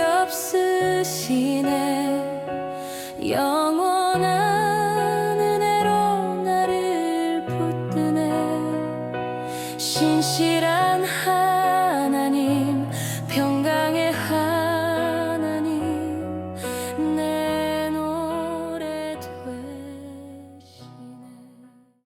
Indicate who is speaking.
Speaker 1: 없으시네. 영원